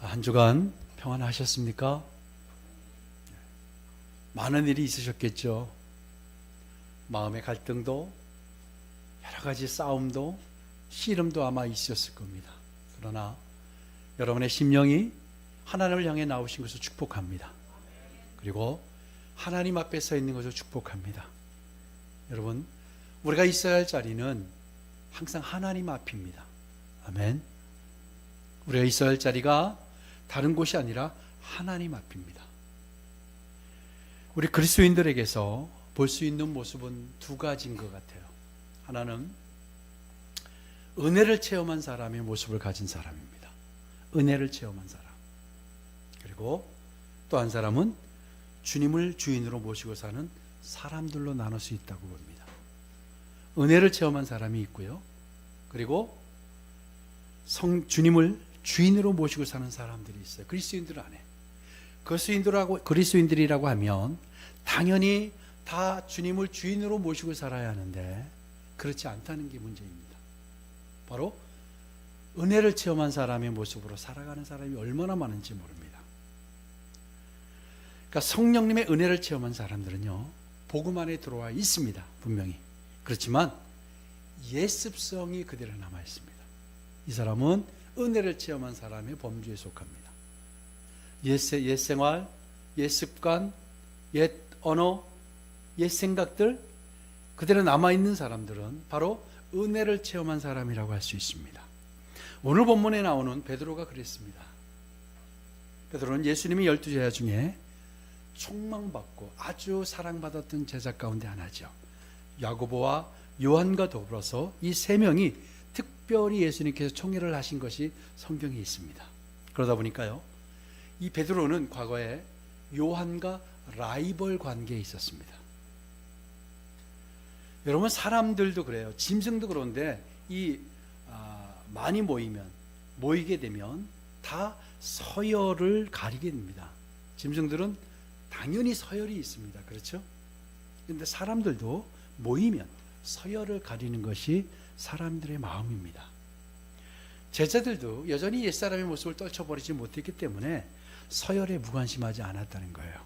한 주간 평안하셨습니까? 많은 일이 있으셨겠죠. 마음의 갈등도 여러 가지 싸움도 씨름도 아마 있었을 겁니다. 그러나 여러분의 심령이 하나님을 향해 나오신 것을 축복합니다. 그리고 하나님 앞에 서 있는 것을 축복합니다. 여러분, 우리가 있어야 할 자리는 항상 하나님 앞입니다. 아멘. 우리가 있어야 할 자리가 다른 곳이 아니라 하나님 앞입니다. 우리 그리스도인들에게서 볼 수 있는 모습은 두 가지인 것 같아요. 하나는 은혜를 체험한 사람의 모습을 가진 사람입니다. 은혜를 체험한 사람. 그리고 또 한 사람은 주님을 주인으로 모시고 사는 사람들로 나눌 수 있다고 봅니다. 은혜를 체험한 사람이 있고요. 그리고 성 주님을 주인으로 모시고 사는 사람들이 있어요. 그리스도인들 안에. 그리스도인들하고 그리스도인들이라고 하면 당연히 다 주님을 주인으로 모시고 살아야 하는데 그렇지 않다는 게 문제입니다. 바로 은혜를 체험한 사람의 모습으로 살아가는 사람이 얼마나 많은지 모릅니다. 그러니까 성령님의 은혜를 체험한 사람들은요, 복음 안에 들어와 있습니다. 분명히. 그렇지만 예습성이 그대로 남아 있습니다. 이 사람은 은혜를 체험한 사람의 범주에 속합니다. 옛, 옛 생활, 옛 습관, 옛 언어, 옛 생각들 그대로 남아 있는 사람들은 바로 은혜를 체험한 사람이라고 할 수 있습니다. 오늘 본문에 나오는 베드로가 그랬습니다. 베드로는 예수님이 열두 제자 중에 총망받고 아주 사랑받았던 제자 가운데 하나죠. 야고보와 요한과 더불어서 이 세 명이 특별히 예수님께서 총회를 하신 것이 성경에 있습니다. 그러다 보니까요. 이 베드로는 과거에 요한과 라이벌 관계에 있었습니다. 여러분 사람들도 그래요. 짐승도 그런데 이 아, 많이 모이면 모이게 되면 다 서열을 가리게 됩니다. 짐승들은 당연히 서열이 있습니다. 그렇죠? 근데 사람들도 모이면 서열을 가리는 것이 사람들의 마음입니다. 제자들도 여전히 옛사람의 모습을 떨쳐버리지 못했기 때문에 서열에 무관심하지 않았다는 거예요.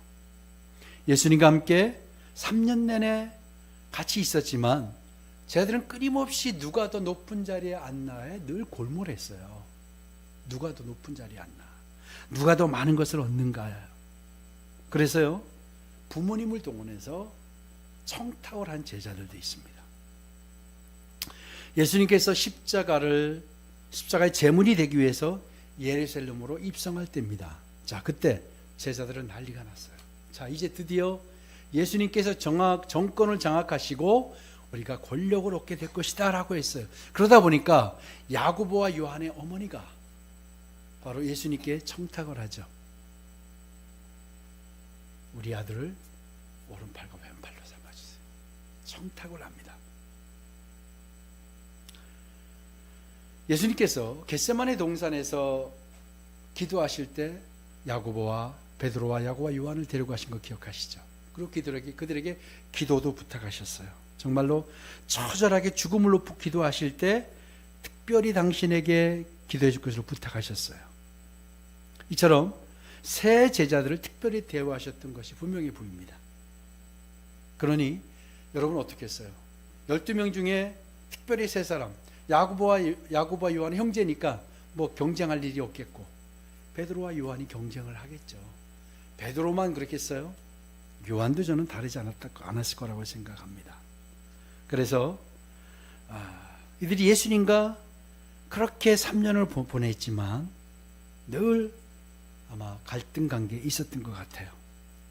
예수님과 함께 3년 내내 같이 있었지만 제자들은 끊임없이 누가 더 높은 자리에 앉나에 늘 골몰했어요. 누가 더 높은 자리에 앉나. 누가 더 많은 것을 얻는가. 그래서요. 부모님을 동원해서 청탁을 한 제자들도 있습니다. 예수님께서 십자가를 십자가의 제물이 되기 위해서 예루살렘으로 입성할 때입니다. 자, 그때 제자들은 난리가 났어요. 자, 이제 드디어 예수님께서 정확, 정권을 장악하시고 우리가 권력을 얻게 될 것이다 라고 했어요. 그러다 보니까 야고보와 요한의 어머니가 바로 예수님께 청탁을 하죠. 우리 아들을 오른팔과 왼팔로 삼아주세요. 청탁을 합니다. 예수님께서 겟세마네 동산에서 기도하실 때 야고보와 베드로와 야고와 요한을 데리고 가신 거 기억하시죠? 그리고 그들에게 그들에게 기도도 부탁하셨어요. 정말로 처절하게 죽음을 놓고 기도하실 때 특별히 당신에게 기도해 줄 것을 부탁하셨어요. 이처럼 새 제자들을 특별히 대우하셨던 것이 분명히 보입니다. 그러니 여러분 어떻게 했어요? 12명 중에 특별히 세 사람 야고보와 야고보와 요한 형제니까 뭐 경쟁할 일이 없겠고 베드로와 요한이 경쟁을 하겠죠. 베드로만 그렇겠어요? 요한도 저는 다르지 않았다, 않았을 거라고 생각합니다. 그래서 아, 이들이 예수님과 그렇게 3년을 보냈지만 늘 아마 갈등 관계에 있었던 것 같아요.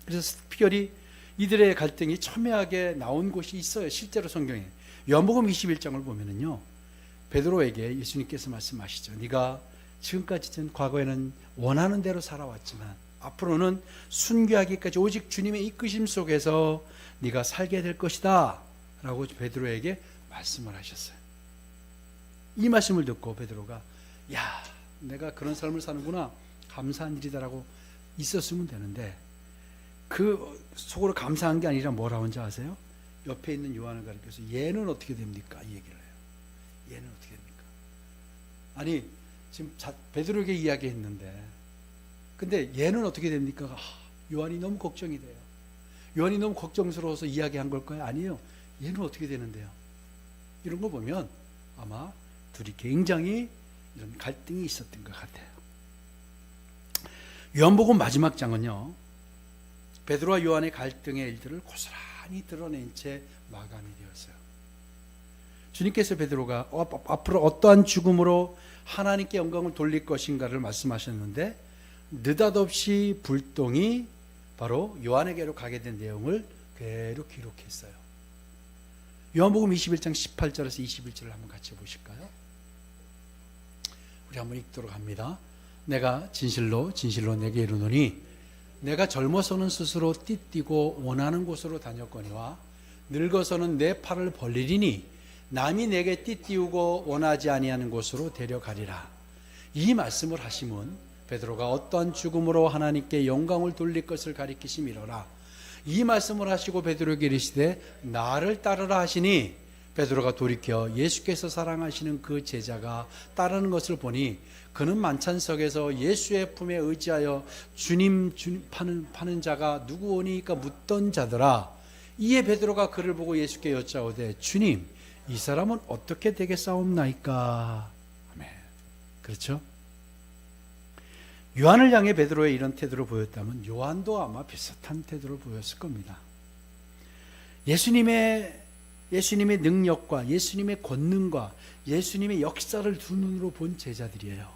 그래서 특별히 이들의 갈등이 첨예하게 나온 곳이 있어요. 실제로 성경에 요한복음 21장을 보면은요. 베드로에게 예수님께서 말씀하시죠. 네가 지금까지 전 과거에는 원하는 대로 살아왔지만 앞으로는 순교하기까지 오직 주님의 이끄심 속에서 네가 살게 될 것이다. 라고 베드로에게 말씀을 하셨어요. 이 말씀을 듣고 베드로가 야, 내가 그런 삶을 사는구나. 감사한 일이다라고 있었으면 되는데 그 속으로 감사한 게 아니라 뭐라고 하는지 아세요? 옆에 있는 요한을 가리켜서 얘는 어떻게 됩니까? 이 얘기를. 얘는 어떻게 됩니까? 아니 지금 자, 베드로에게 이야기했는데 근데 얘는 어떻게 됩니까? 아, 요한이 너무 걱정이 돼요. 요한이 너무 걱정스러워서 이야기한 걸까요? 아니에요. 얘는 어떻게 되는데요? 이런 거 보면 아마 둘이 굉장히 이런 갈등이 있었던 것 같아요. 요한복음 마지막 장은요. 베드로와 요한의 갈등의 일들을 고스란히 드러낸 채 마감이 되었어요. 주님께서 베드로가 어, 앞으로 어떠한 죽음으로 하나님께 영광을 돌릴 것인가를 말씀하셨는데 느닷없이 불똥이 바로 요한에게로 가게 된 내용을 그대로 기록했어요. 요한복음 21장 18절에서 21절을 한번 같이 보실까요? 우리 한번 읽도록 합니다. 내가 진실로 진실로 내게 이르노니 내가 젊어서는 스스로 띠뛰고 원하는 곳으로 다녔거니와 늙어서는 내 팔을 벌리리니 남이 내게 띠띠우고 원하지 아니하는 곳으로 데려가리라. 이 말씀을 하심은 베드로가 어떠한 죽음으로 하나님께 영광을 돌릴 것을 가리키심이로라. 이 말씀을 하시고 베드로에게 이르시되 나를 따르라 하시니 베드로가 돌이켜 예수께서 사랑하시는 그 제자가 따르는 것을 보니 그는 만찬석에서 예수의 품에 의지하여 주님, 파는 파는 자가 누구오니까 묻던 자더라. 이에 베드로가 그를 보고 예수께 여짜오되 주님 이 사람은 어떻게 되겠사옵나이까? 아멘. 그렇죠? 요한을 향해 베드로의 이런 태도를 보였다면 요한도 아마 비슷한 태도를 보였을 겁니다. 예수님의 예수님의 능력과 예수님의 권능과 예수님의 역사를 두 눈으로 본 제자들이에요.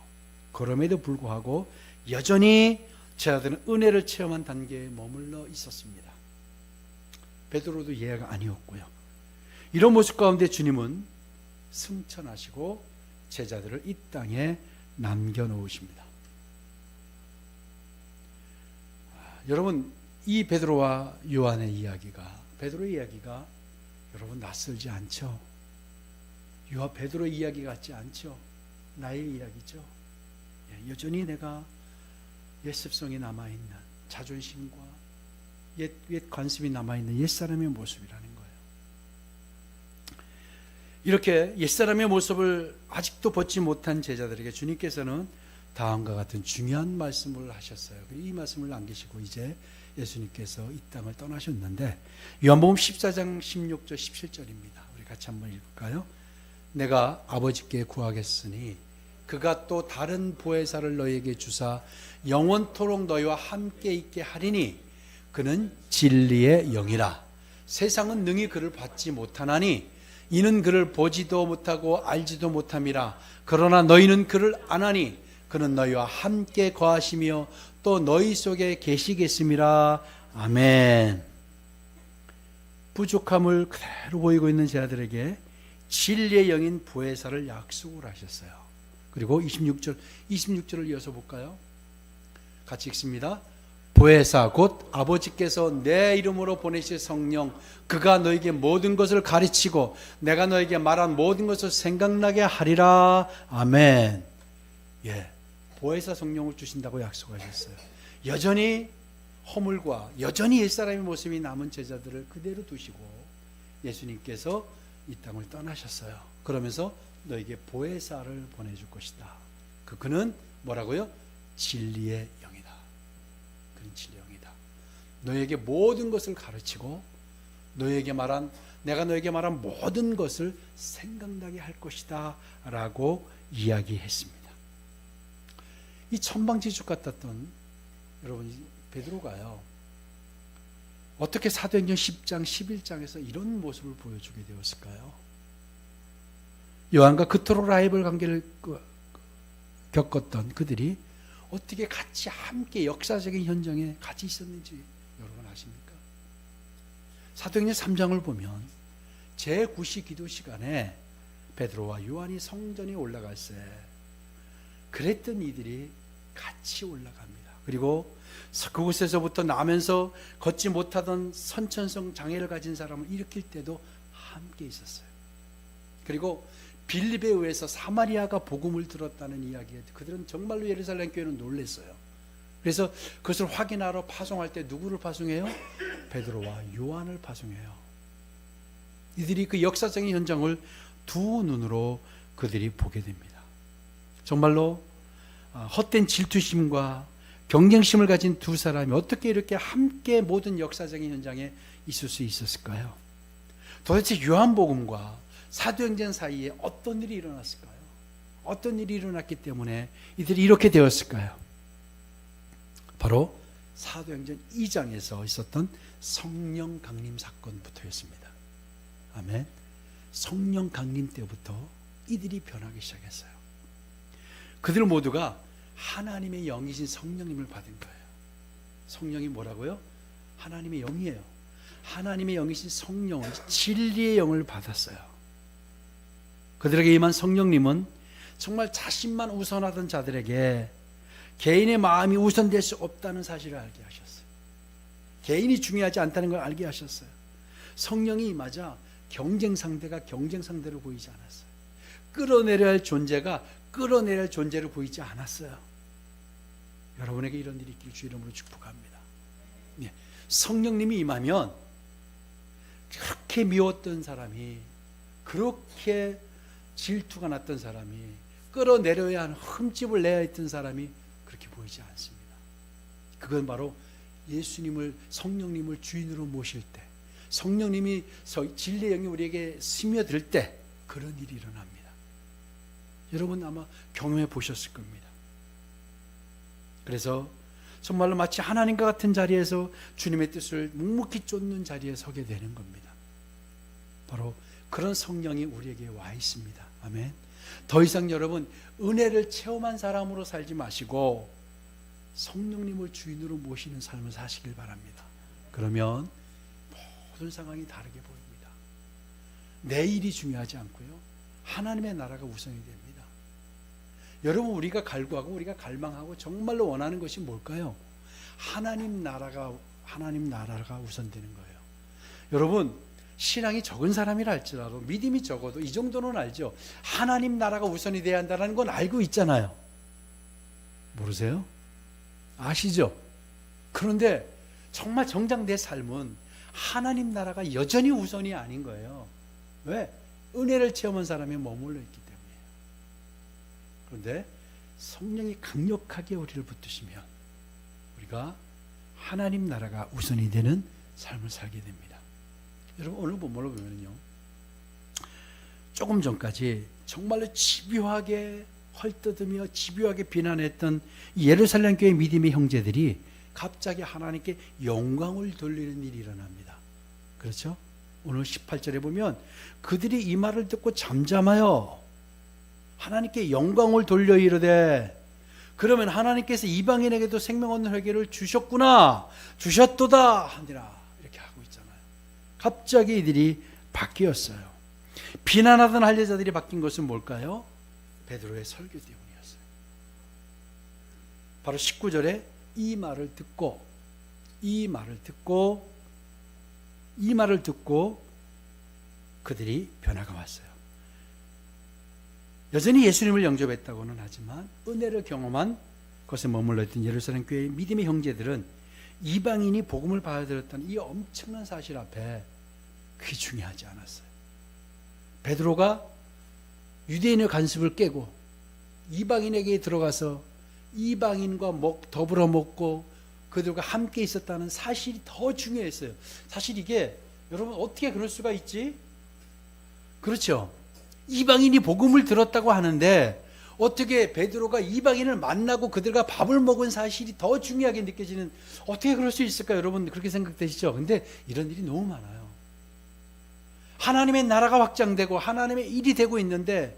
그럼에도 불구하고 여전히 제자들은 은혜를 체험한 단계에 머물러 있었습니다. 베드로도 예가 아니었고요. 이런 모습 가운데 주님은 승천하시고 제자들을 이 땅에 남겨놓으십니다. 여러분 이 베드로와 요한의 이야기가 베드로의 이야기가 여러분 낯설지 않죠? 요한 베드로의 이야기 같지 않죠? 나의 이야기죠. 예, 여전히 내가 옛 습성이 남아 있는 자존심과 옛, 옛 관습이 남아 있는 옛 사람의 모습이라는. 이렇게 옛 사람의 모습을 아직도 벗지 못한 제자들에게 주님께서는 다음과 같은 중요한 말씀을 하셨어요. 이 말씀을 남기시고 이제 예수님께서 이 땅을 떠나셨는데 요한복음 14장 16절 17절입니다. 우리 같이 한번 읽을까요? 내가 아버지께 구하겠으니 그가 또 다른 보혜사를 너희에게 주사 영원토록 너희와 함께 있게 하리니 그는 진리의 영이라 세상은 능히 그를 받지 못하나니 이는 그를 보지도 못하고 알지도 못함이라 그러나 너희는 그를 아나니 그는 너희와 함께 거하시며 또 너희 속에 계시겠음이라 아멘. 부족함을 그대로 보이고 있는 제자들에게 진리의 영인 보혜사를 약속을 하셨어요. 그리고 26절 26절을 이어서 볼까요? 같이 읽습니다. 보혜사 곧 아버지께서 내 이름으로 보내실 성령 그가 너에게 모든 것을 가르치고 내가 너에게 말한 모든 것을 생각나게 하리라. 아멘. 예. 보혜사 성령을 주신다고 약속하셨어요. 여전히 허물과 여전히 옛사람의 모습이 남은 제자들을 그대로 두시고 예수님께서 이 땅을 떠나셨어요. 그러면서 너에게 보혜사를 보내줄 것이다. 그 그는 뭐라고요? 진리의 영이 다. 그는 진리의 영이다. 너에게 모든 것을 가르치고 너에게 말한 내가 너에게 말한 모든 것을 생각나게 할 것이다라고 이야기했습니다. 이 천방지축 같았던 여러분 베드로가요. 어떻게 사도행전 10장 11장에서 이런 모습을 보여주게 되었을까요? 요한과 그토록 라이벌 관계를 겪었던 그들이 어떻게 같이 함께 역사적인 현장에 같이 있었는지 여러분 아십니까? 사도행전 3장을 보면 제9시 기도 시간에 베드로와 요한이 성전에 올라갈 때 그랬던 이들이 같이 올라갑니다. 그리고 그곳에서부터 나면서 걷지 못하던 선천성 장애를 가진 사람을 일으킬 때도 함께 있었어요. 그리고 빌립에 의해서 사마리아가 복음을 들었다는 이야기에 그들은 정말로 예루살렘 교회는 놀랐어요. 그래서 그것을 확인하러 파송할 때 누구를 파송해요? 베드로와 요한을 파송해요. 이들이 그 역사적인 현장을 두 눈으로 그들이 보게 됩니다. 정말로 헛된 질투심과 경쟁심을 가진 두 사람이 어떻게 이렇게 함께 모든 역사적인 현장에 있을 수 있었을까요? 도대체 요한복음과 사도행전 사이에 어떤 일이 일어났을까요? 어떤 일이 일어났기 때문에 이들이 이렇게 되었을까요? 바로 사도행전 2장에서 있었던 성령 강림 사건부터였습니다. 아멘. 성령 강림 때부터 이들이 변하기 시작했어요. 그들 모두가 하나님의 영이신 성령님을 받은 거예요. 성령이 뭐라고요? 하나님의 영이에요. 하나님의 영이신 성령은 진리의 영을 받았어요. 그들에게 임한 성령님은 정말 자신만 우선하던 자들에게 개인의 마음이 우선될 수 없다는 사실을 알게 하셨어요. 개인이 중요하지 않다는 걸 알게 하셨어요. 성령이 임하자 경쟁 상대가 경쟁 상대로 보이지 않았어요. 끌어내려야 할 존재가 끌어내려야 할 존재로 보이지 않았어요. 여러분에게 이런 일이 있길 주 이름으로 축복합니다. 예, 성령님이 임하면 그렇게 미웠던 사람이 그렇게 질투가 났던 사람이 끌어내려야 하는 흠집을 내야 했던 사람이 그렇게 보이지 않습니다. 그건 바로 예수님을 성령님을 주인으로 모실 때 성령님이 서- 진리의 영이 우리에게 스며들 때 그런 일이 일어납니다. 여러분 아마 경험해 보셨을 겁니다. 그래서 정말로 마치 하나님과 같은 자리에서 주님의 뜻을 묵묵히 쫓는 자리에 서게 되는 겁니다. 바로 그런 성령이 우리에게 와 있습니다. 아멘. 더 이상 여러분 은혜를 체험한 사람으로 살지 마시고 성령님을 주인으로 모시는 삶을 사시길 바랍니다. 그러면 모든 상황이 다르게 보입니다. 내 일이 중요하지 않고요. 하나님의 나라가 우선이 됩니다. 여러분 우리가 갈구하고 우리가 갈망하고 정말로 원하는 것이 뭘까요? 하나님 나라가 하나님 나라가 우선되는 거예요. 여러분 신앙이 적은 사람이라 할지라도 믿음이 적어도 이 정도는 알죠. 하나님 나라가 우선이 돼야 한다는 건 알고 있잖아요. 모르세요? 아시죠? 그런데 정말 정작 내 삶은 하나님 나라가 여전히 우선이 아닌 거예요. 왜? 은혜를 체험한 사람이 머물러 있기 때문이에요. 그런데 성령이 강력하게 우리를 붙드시면 우리가 하나님 나라가 우선이 되는 삶을 살게 됩니다. 여러분 오늘 본문을 보면요. 조금 전까지 정말로 집요하게 헐뜯으며 집요하게 비난했던 이 예루살렘 교회 믿음의 형제들이 갑자기 하나님께 영광을 돌리는 일이 일어납니다. 그렇죠? 오늘 18절에 보면 그들이 이 말을 듣고 잠잠하여 하나님께 영광을 돌려 이르되 그러면 하나님께서 이방인에게도 생명 얻는 회개를 주셨구나 주셨도다 하니라 이렇게 하고 있잖아요. 갑자기 이들이 바뀌었어요. 비난하던 할례자들이 바뀐 것은 뭘까요? 베드로의 설교 때문이었어요. 바로 19절에 이 말을 듣고 이 말을 듣고 이 말을 듣고 그들이 변화가 왔어요. 여전히 예수님을 영접했다고는 하지만 은혜를 경험한 것에 머물러 있던 예루살렘 교회의 믿음의 형제들은 이방인이 복음을 받아들였다는 이 엄청난 사실 앞에 그게 중요하지 않았어요. 베드로가 유대인의 간섭을 깨고 이방인에게 들어가서 이방인과 먹, 더불어 먹고 그들과 함께 있었다는 사실이 더 중요했어요. 사실 이게 여러분 어떻게 그럴 수가 있지? 그렇죠. 이방인이 복음을 들었다고 하는데 어떻게 베드로가 이방인을 만나고 그들과 밥을 먹은 사실이 더 중요하게 느껴지는 어떻게 그럴 수 있을까 여러분 그렇게 생각되시죠? 근데 이런 일이 너무 많아요. 하나님의 나라가 확장되고 하나님의 일이 되고 있는데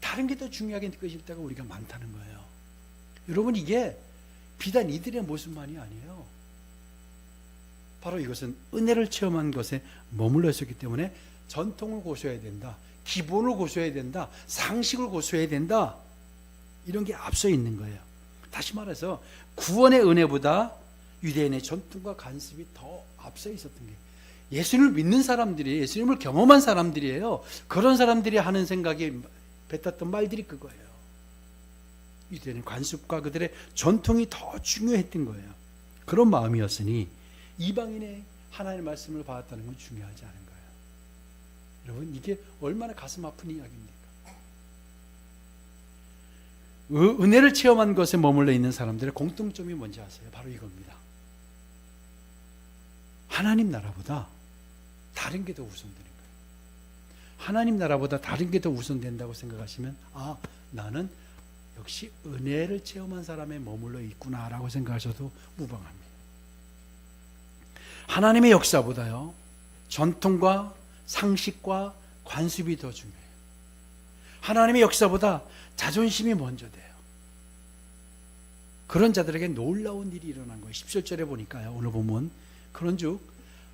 다른 게 더 중요하게 느껴질 때가 우리가 많다는 거예요. 여러분 이게 비단 이들의 모습만이 아니에요. 바로 이것은 은혜를 체험한 것에 머물러 있었기 때문에 전통을 고수해야 된다. 기본을 고수해야 된다. 상식을 고수해야 된다. 이런 게 앞서 있는 거예요. 다시 말해서 구원의 은혜보다 유대인의 전통과 간섭이 더 앞서 있었던 게 예수님을 믿는 사람들이 예수님을 경험한 사람들이에요. 그런 사람들이 하는 생각이 뱉었던 말들이 그거예요. 유대인의 관습과 그들의 전통이 더 중요했던 거예요. 그런 마음이었으니 이방인의 하나님의 말씀을 받았다는 건 중요하지 않은 거예요. 여러분 이게 얼마나 가슴 아픈 이야기입니까? 은- 은혜를 체험한 것에 머물러 있는 사람들의 공통점이 뭔지 아세요? 바로 이겁니다. 하나님 나라보다 다른 게 더 우선되는 거예요. 하나님 나라보다 다른 게 더 우선된다고 생각하시면 아 나는 역시 은혜를 체험한 사람에 머물러 있구나라고 생각하셔도 무방합니다. 하나님의 역사보다요 전통과 상식과 관습이 더 중요해요. 하나님의 역사보다 자존심이 먼저 돼요. 그런 자들에게 놀라운 일이 일어난 거예요. 17절에 보니까요. 오늘 보면 그런즉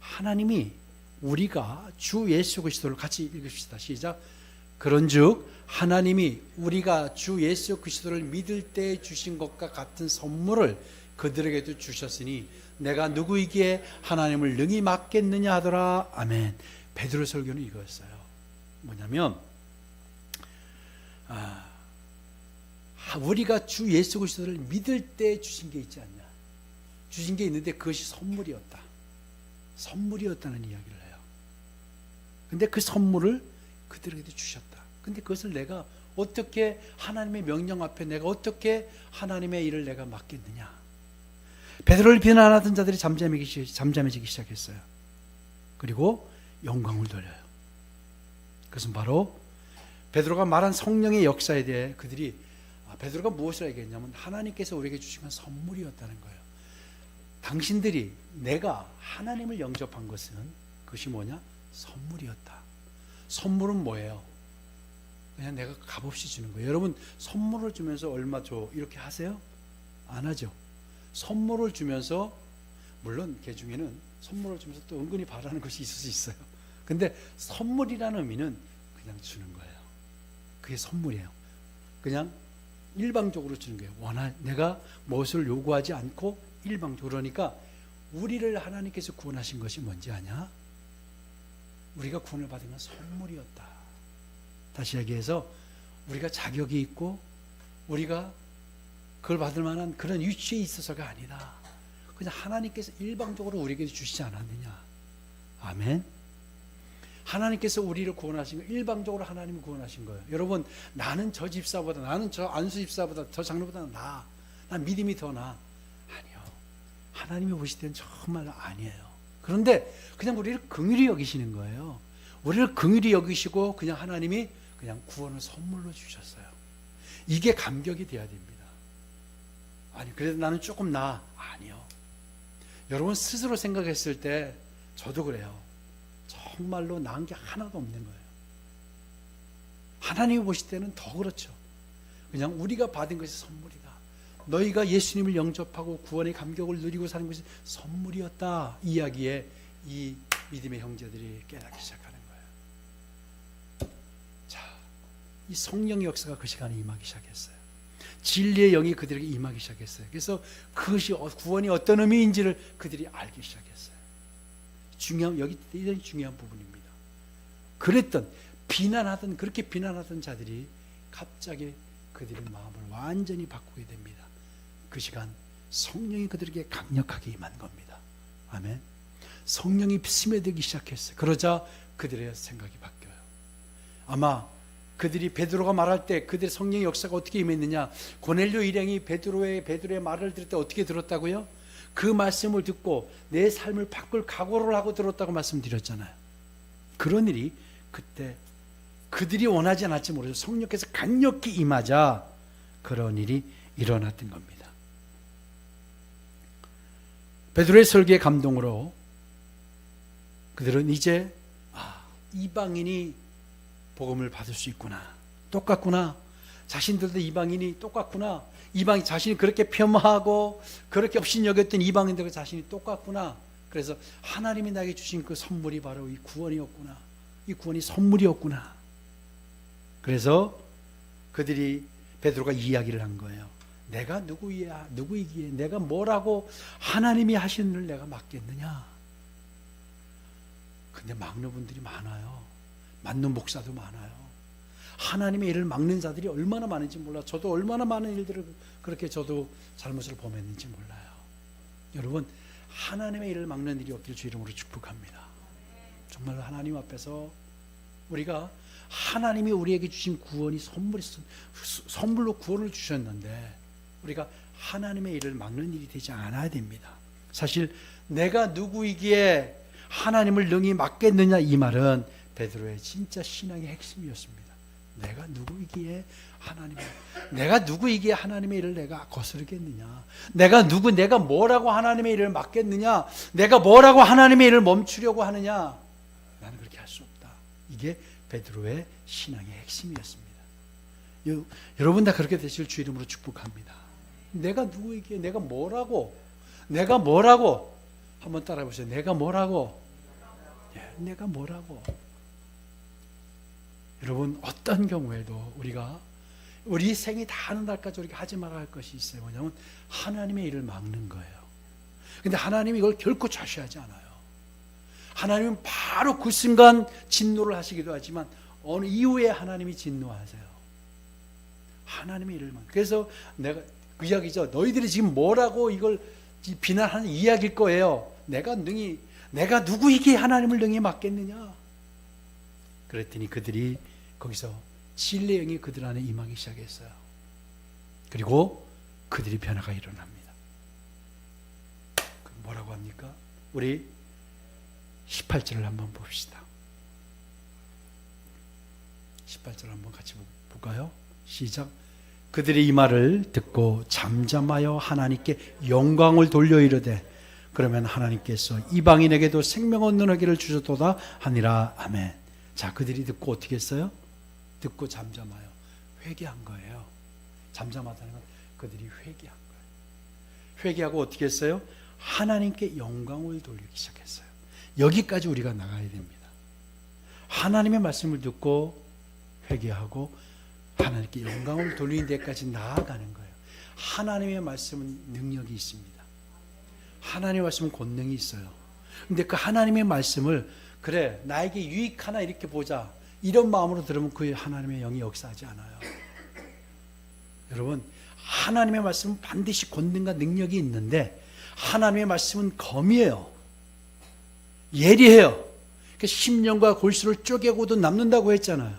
하나님이 우리가 주 예수 그리스도를 같이 읽읍시다. 시작. 그런즉 하나님이 우리가 주 예수 그리스도를 믿을 때 주신 것과 같은 선물을 그들에게도 주셨으니 내가 누구이기에 하나님을 능히 맡겠느냐 하더라. 아멘. 베드로 설교는 이거였어요. 뭐냐면 아, 우리가 주 예수 그리스도를 믿을 때 주신 게 있지 않냐? 주신 게 있는데 그것이 선물이었다. 선물이었다는 이야기를 해요. 근데 그 선물을 그들에게도 주셨다. 근데 그것을 내가 어떻게 하나님의 명령 앞에 내가 어떻게 하나님의 일을 내가 맡겠느냐? 베드로를 비난하던 자들이 잠잠해지기, 시작했어요. 그리고 영광을 돌려요. 그것은 바로 베드로가 말한 성령의 역사에 대해 그들이 아, 베드로가 무엇을 얘기했냐면 하나님께서 우리에게 주신 건 선물이었다는 거예요. 당신들이 내가 하나님을 영접한 것은 그것이 뭐냐? 선물이었다. 선물은 뭐예요? 그냥 내가 값없이 주는 거예요. 여러분 선물을 주면서 얼마 줘 이렇게 하세요? 안 하죠. 선물을 주면서 물론 개 중에는 선물을 주면서 또 은근히 바라는 것이 있을 수 있어요. 근데 선물이라는 의미는 그냥 주는 거예요. 그게 선물이에요. 그냥 일방적으로 주는 거예요. 원하 내가 무엇을 요구하지 않고 일방적으로 그러니까 우리를 하나님께서 구원하신 것이 뭔지 아냐? 우리가 구원을 건 선물이었다. 다시 얘기해서 우리가 자격이 있고 우리가 그걸 받을 만한 그런 위치에 있어서가 아니다. 그냥 하나님께서 일방적으로 우리에게 주시지 않았느냐. 아멘. 하나님께서 우리를 구원하신 거 일방적으로 하나님을 구원하신 거예요. 여러분 나는 저 집사보다 나는 저 안수 집사보다 저 장로보다 나. 난 믿음이 더 나. 아니요. 하나님이 보실 때는 정말 아니에요. 그런데 그냥 우리를 긍휼히 여기시는 거예요. 우리를 긍휼히 여기시고 그냥 하나님이 그냥 구원을 선물로 주셨어요. 이게 감격이 돼야 됩니다. 아니 그래도 나는 조금 나 아니요. 여러분 스스로 생각했을 때 저도 그래요. 정말로 나은 게 하나도 없는 거예요. 하나님이 보실 때는 더 그렇죠. 그냥 우리가 받은 것이 선물이다. 너희가 예수님을 영접하고 구원의 감격을 누리고 사는 것이 선물이었다. 이야기에 이 믿음의 형제들이 깨닫기 시작하는 거예요. 자, 이 성령의 역사가 그 시간에 임하기 시작했어요. 진리의 영이 그들에게 임하기 시작했어요. 그래서 그것이 어- 구원이 어떤 의미인지를 그들이 알기 시작했어요. 중요한 여기 이런 중요한 부분입니다. 그랬던 비난하던 그렇게 비난하던 자들이 갑자기 그들의 마음을 완전히 바꾸게 됩니다. 그 시간 성령이 그들에게 강력하게 임한 겁니다. 아멘. 성령이 스며들기 시작했어요. 그러자 그들의 생각이 바뀌어요. 아마 그들이 베드로가 말할 때 그들의 성령의 역사가 어떻게 임했느냐? 고넬료 일행이 베드로의 베드로의 말을 들을 때 어떻게 들었다고요? 그 말씀을 듣고 내 삶을 바꿀 각오를 하고 들었다고 말씀드렸잖아요. 그런 일이 그때 그들이 원하지 않았지 모르죠. 성령께서 강력히 임하자 그런 일이 일어났던 겁니다. 베드로의 설교의 감동으로 그들은 이제 아, 이방인이 복음을 받을 수 있구나. 똑같구나. 자신들도 이방인이 똑같구나. 이방 자신이 그렇게 폄하하고 그렇게 없인 여겼던 이방인들과 자신이 똑같구나. 그래서 하나님이 나에게 주신 그 선물이 바로 이 구원이었구나. 이 구원이 선물이었구나. 그래서 그들이 베드로가 이야기를 한 거예요. 내가 누구야? 누구이기에 내가 뭐라고 하나님이 하시는 일 내가 맡겠느냐? 근데 막는 분들이 많아요. 맞는 목사도 많아요. 하나님의 일을 막는 자들이 얼마나 많은지 몰라. 저도 얼마나 많은 일들을 그렇게 저도 잘못을 범했는지 몰라요. 여러분 하나님의 일을 막는 일이 없기를 주 이름으로 축복합니다. 정말 하나님 앞에서 우리가 하나님이 우리에게 주신 구원이 선물이 선물로 구원을 주셨는데 우리가 하나님의 일을 막는 일이 되지 않아야 됩니다. 사실 내가 누구이기에 하나님을 능히 막겠느냐 이 말은 베드로의 진짜 신앙의 핵심이었습니다. 내가 누구이기에 하나님 내가 누구이기에 하나님의 일을 내가 거스르겠느냐? 내가 누구 내가 뭐라고 하나님의 일을 막겠느냐? 내가 뭐라고 하나님의 일을 멈추려고 하느냐? 나는 그렇게 할 수 없다. 이게 베드로의 신앙의 핵심이었습니다. 여, 여러분 다 그렇게 되실 주 이름으로 축복합니다. 내가 누구이기에 내가 뭐라고 내가 뭐라고 한번 따라해 보세요. 내가 뭐라고 예, 내가 뭐라고 여러분 어떤 경우에도 우리가 우리 생이 다 하는 날까지 우리가 하지 말아야 할 것이 있어요. 뭐냐면 하나님의 일을 막는 거예요. 근데 하나님이 이걸 결코 좌시하지 않아요. 하나님은 바로 그 순간 진노를 하시기도 하지만 어느 이후에 하나님이 진노하세요. 하나님의 일을 막. 그래서 내가 그 이야기죠. 너희들이 지금 뭐라고 이걸 비난하는 이야기일 거예요. 내가 능히 내가 누구에게 하나님을 능히 맡겠느냐? 그랬더니 그들이 거기서 진리의 영이 그들 안에 임하기 시작했어요. 그리고 그들이 변화가 일어납니다. 그 뭐라고 합니까? 우리 18절을 한번 봅시다. 18절 한번 같이 볼까요? 시작. 그들이 이 말을 듣고 잠잠하여 하나님께 영광을 돌려 이르되 그러면 하나님께서 이방인에게도 생명 얻는 허기를 주셨도다 하니라 아멘. 자, 그들이 듣고 어떻게 했어요? 듣고 잠잠하여 회개한 거예요. 잠잠하다는 건 그들이 회개한 거예요. 회개하고 어떻게 했어요? 하나님께 영광을 돌리기 시작했어요. 여기까지 우리가 나가야 됩니다. 하나님의 말씀을 듣고 회개하고 하나님께 영광을 돌리는 데까지 나아가는 거예요. 하나님의 말씀은 능력이 있습니다. 하나님의 말씀은 권능이 있어요. 근데 그 하나님의 말씀을 그래 나에게 유익하나 이렇게 보자 이런 마음으로 들으면 그 하나님의 영이 역사하지 않아요. 여러분 하나님의 말씀은 반드시 권능과 능력이 있는데 하나님의 말씀은 검이에요. 예리해요. 그 심령과 골수를 쪼개고도 남는다고 했잖아요.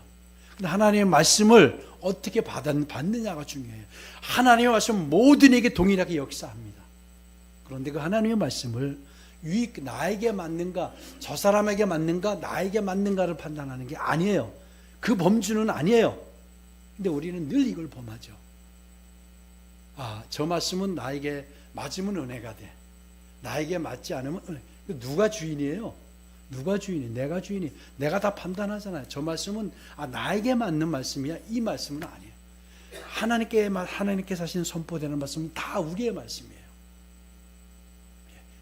근데 하나님의 말씀을 어떻게 받느냐가 중요해요. 하나님의 말씀은 모든에게 동일하게 역사합니다. 그런데 그 하나님의 말씀을 유익 나에게 맞는가 저 사람에게 맞는가 나에게 맞는가를 판단하는 게 아니에요. 그 범주는 아니에요. 근데 우리는 늘 이걸 범하죠. 아, 저 말씀은 나에게 맞으면 은혜가 돼. 나에게 맞지 않으면 은혜. 누가 주인이에요? 누가 주인이? 내가 주인이. 내가 다 판단하잖아요. 저 말씀은 아 나에게 맞는 말씀이야. 이 말씀은 아니에요. 하나님께 하나님께서 하신 선포되는 말씀은 다 우리의 말씀이에요.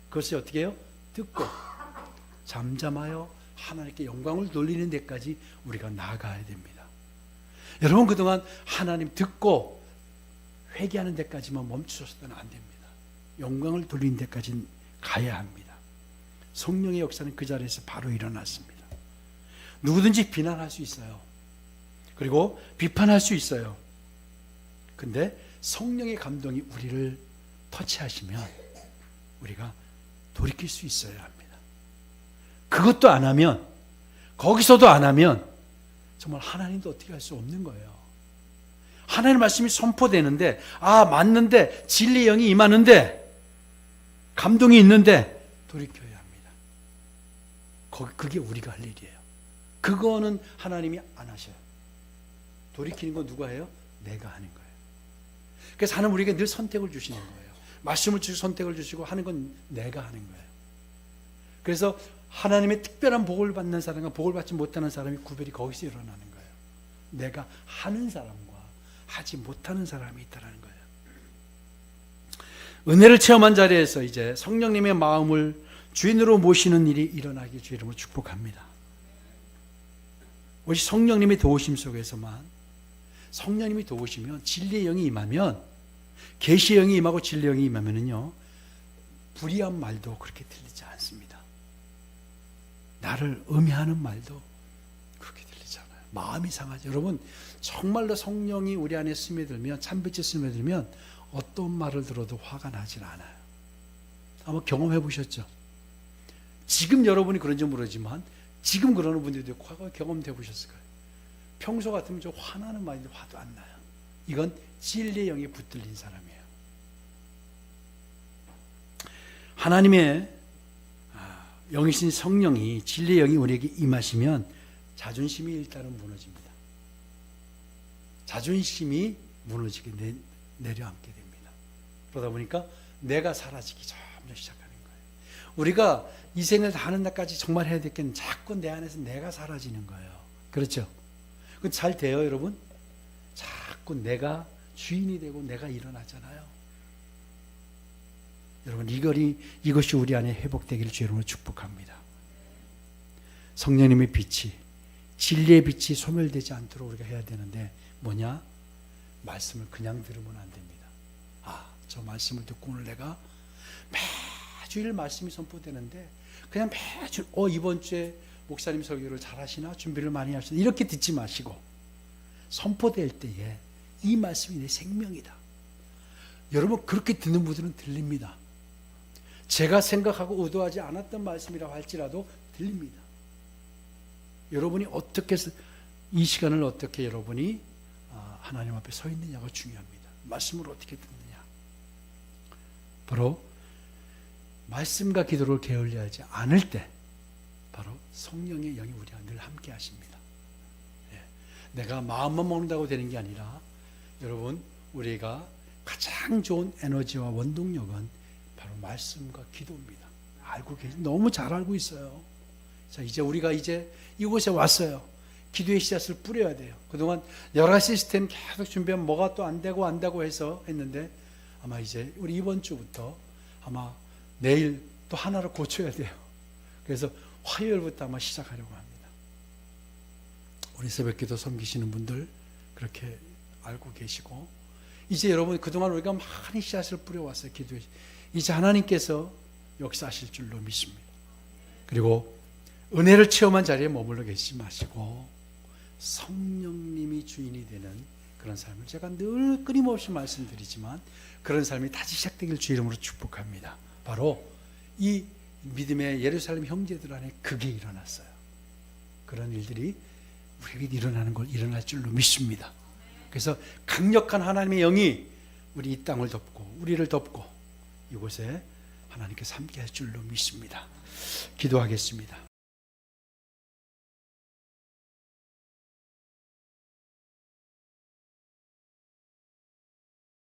그것이 어떻게 해요? 듣고 잠잠하여 하나님께 영광을 돌리는 데까지 우리가 나아가야 됩니다. 여러분 그동안 하나님 듣고 회개하는 데까지만 멈추셨다면 안 됩니다. 영광을 돌리는 데까지 가야 합니다. 성령의 역사는 그 자리에서 바로 일어났습니다. 누구든지 비난할 수 있어요. 그리고 비판할 수 있어요. 근데 성령의 감동이 우리를 터치하시면 우리가 돌이킬 수 있어야 합니다. 그것도 안 하면, 거기서도 안 하면, 정말 하나님도 어떻게 할 수 없는 거예요. 하나님 말씀이 선포되는데, 아, 맞는데, 진리의 영이 임하는데, 감동이 있는데, 합니다. 그게 우리가 할 일이에요. 그거는 하나님이 안 하셔요. 돌이키는 건 누가 해요? 내가 하는 거예요. 그래서 하나님 우리에게 늘 선택을 주시는 거예요. 말씀을 주시고 선택을 주시고 하는 건 내가 하는 거예요. 그래서 하나님의 특별한 복을 받는 사람과 복을 받지 못하는 사람이 구별이 거기서 일어나는 거예요. 내가 하는 사람과 하지 못하는 사람이 있다는 거예요. 은혜를 체험한 자리에서 이제 성령님의 마음을 주인으로 모시는 일이 일어나기 주 이름으로 축복합니다. 우리 성령님의 도우심 속에서만 성령님이 도우시면 진리의 영이 임하면 계시의 영이 임하고 진리의 영이 임하면은요 불의한 말도 그렇게 들리지 않습니다. 나를 음해하는 말도 그렇게 들리지 않아요. 마음이 상하죠. 여러분 정말로 성령이 우리 안에 스며들면 참빛이 스며들면 어떤 말을 들어도 화가 나질 않아요. 아마 경험해 보셨죠? 지금 여러분이 그런지 모르지만 지금 그러는 분들도 과거 경험돼 보셨을 거예요. 평소 같으면 좀 화나는 말인데 화도 안 나요. 이건 진리의 영이 붙들린 사람이에요. 하나님의 아, 영이신 성령이 진리의 영이 우리에게 임하시면 자존심이 일단은 무너집니다. 자존심이 무너지게 내, 내려앉게 됩니다. 그러다 보니까 내가 사라지기 점점 거예요. 우리가 이 생을 다하는 날까지 정말 해야 될게 자꾸 내 안에서 내가 사라지는 거예요. 그렇죠? 그잘 돼요, 여러분? 자꾸 내가 주인이 되고 내가 일어나잖아요. 여러분 이거리 이것이 우리 안에 회복되기를 주님으로 축복합니다. 성령님의 빛이 진리의 빛이 소멸되지 않도록 우리가 해야 되는데 뭐냐? 말씀을 그냥 들으면 안 됩니다. 아, 저 말씀을 듣고 오늘 내가 매 주일 말씀이 선포되는데 그냥 매주 어 이번 주에 목사님 설교를 잘 하시나 준비를 많이 하시나 이렇게 듣지 마시고 선포될 때에 이 말씀이 내 생명이다. 여러분 그렇게 듣는 분들은 들립니다. 제가 생각하고 의도하지 않았던 말씀이라고 할지라도 들립니다. 여러분이 어떻게 이 시간을 어떻게 여러분이 아, 하나님 앞에 서 있느냐가 중요합니다. 말씀을 어떻게 듣느냐. 바로 말씀과 기도를 게을리하지 않을 때 바로 성령의 영이 우리와 늘 함께 하십니다. 예. 내가 마음만 먹는다고 되는 게 아니라 여러분 우리가 가장 좋은 에너지와 원동력은 바로 말씀과 기도입니다. 알고 계시 너무 잘 알고 있어요. 자 이제 우리가 이제 이곳에 왔어요. 기도의 씨앗을 뿌려야 돼요. 그동안 여러 시스템 계속 준비하면 뭐가 또 안 되고 안 되고 해서 했는데 아마 이제 우리 이번 주부터 아마 내일 또 하나를 고쳐야 돼요. 그래서 화요일부터 아마 시작하려고 합니다. 우리 새벽기도 섬기시는 분들 그렇게 알고 계시고 이제 여러분 그동안 우리가 많이 씨앗을 뿌려왔어요. 기도에 이제 하나님께서 역사하실 줄로 믿습니다. 그리고 은혜를 체험한 자리에 머물러 계시지 마시고 성령님이 주인이 되는 그런 삶을 제가 늘 끊임없이 말씀드리지만 그런 삶이 다시 시작되길 주 이름으로 축복합니다. 바로 이 믿음의 예루살렘 형제들 안에 그게 일어났어요. 그런 일들이 우리에게 일어나는 걸 일어날 줄로 믿습니다. 그래서 강력한 하나님의 영이 우리 이 땅을 덮고 우리를 덮고 이곳에 하나님께서 함께 할 줄로 믿습니다. 기도하겠습니다.